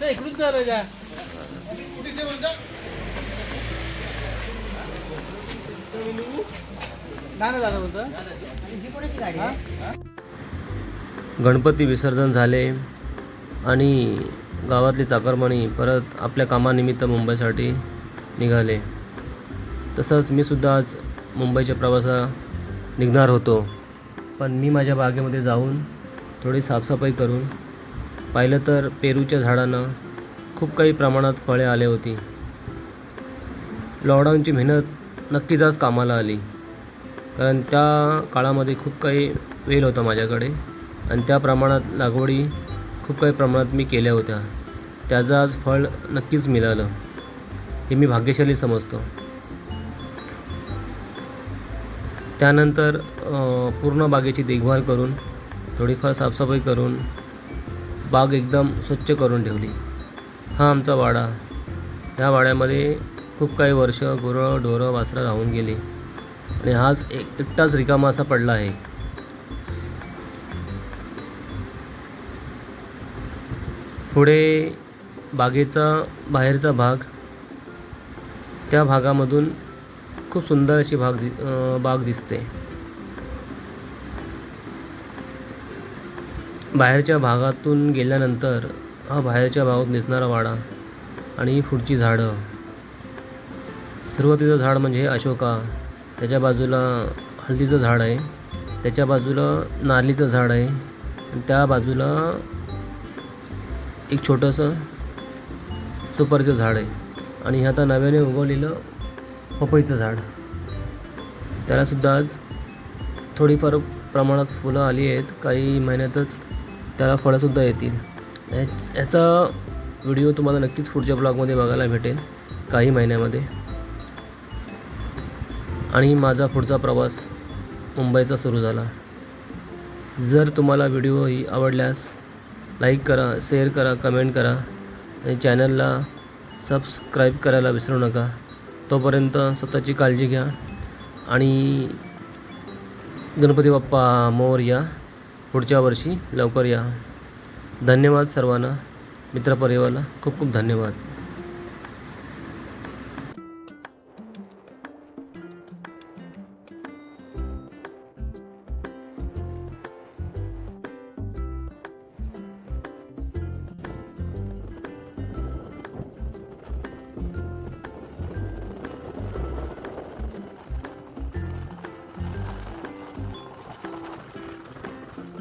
ते इकडून जा राजा. नाही दादा म्हणतो गणपती विसर्जन झाले आणि गावातली चाकरमानी परत आपल्या कामानिमित्त मुंबईसाठी निघाले. तसंच मी सुद्धा आज मुंबईच्या प्रवासा निघणार होतो. पण मी माझ्या बागेमध्ये जाऊन थोडी साफसफाई करून पाहिलं तर पेरूच्या झाडांना खूप काही प्रमाणात फळे आले होती. लॉकडाऊनची मेहनत नक्कीच आज कामाला आली. कारण त्या काळामध्ये खूप काही वेल होता माझ्याकडे आणि त्या प्रमाणात लागवडी खूप काही प्रमाणात मी केल्या होत्या. त्याचं आज फळ नक्कीच मिळालं. हे मी भाग्यशाली समजतो. त्यानंतर पूर्ण बागेची देखभाल करून थोडीफार साफसफाई करून बाग एकदम स्वच्छ करून ठेवली. हा आमचा वाडा. ह्या वाड्यामध्ये खूप काही वर्ष गुरं ढोरं वासरं राहून गेली. आणि हाच एक एकटाच रिकामा असा पडला आहे. पुढे बागेचा बाहेरचा भाग. त्या भागामधून खूप सुंदर अशी भाग दि बाग दिसते. बाहेरच्या भागातून गेल्यानंतर हा बाहेरच्या भागात दिसणारा वाडा आणि पुढची झाडं. सुरुवातीचं झाड म्हणजे अशोका. त्याच्या बाजूला हळदीचं झाड आहे. त्याच्या बाजूला नारळीचं झाड आहे. त्या बाजूला एक छोटंसं सुपारीचं झाड आहे. आणि आता नव्याने उगवलेलं पपईचं झाड. त्यालासुद्धा आज थोडीफार प्रमाणात फुलं आली आहेत. काही महिन्यातच त्याला फळंसुद्धा येतील. ह्याचा व्हिडिओ तुम्हाला नक्कीच पुढच्या ब्लॉगमध्ये बघायला भेटेल काही महिन्यामध्ये. आणि माझा पुढचा प्रवास मुंबईचा सुरू झाला. जर तुम्हाला व्हिडिओ ही आवडल्यास लाईक करा शेअर करा कमेंट करा आणि चॅनलला सबस्क्राईब करायला विसरू नका. तोपर्यंत स्वतःची काळजी घ्या आणि गणपती बाप्पा मोर या पुढच्या वर्षी लवकर या. धन्यवाद सर्वांना. मित्रपरिवाराला खूप खूप धन्यवाद.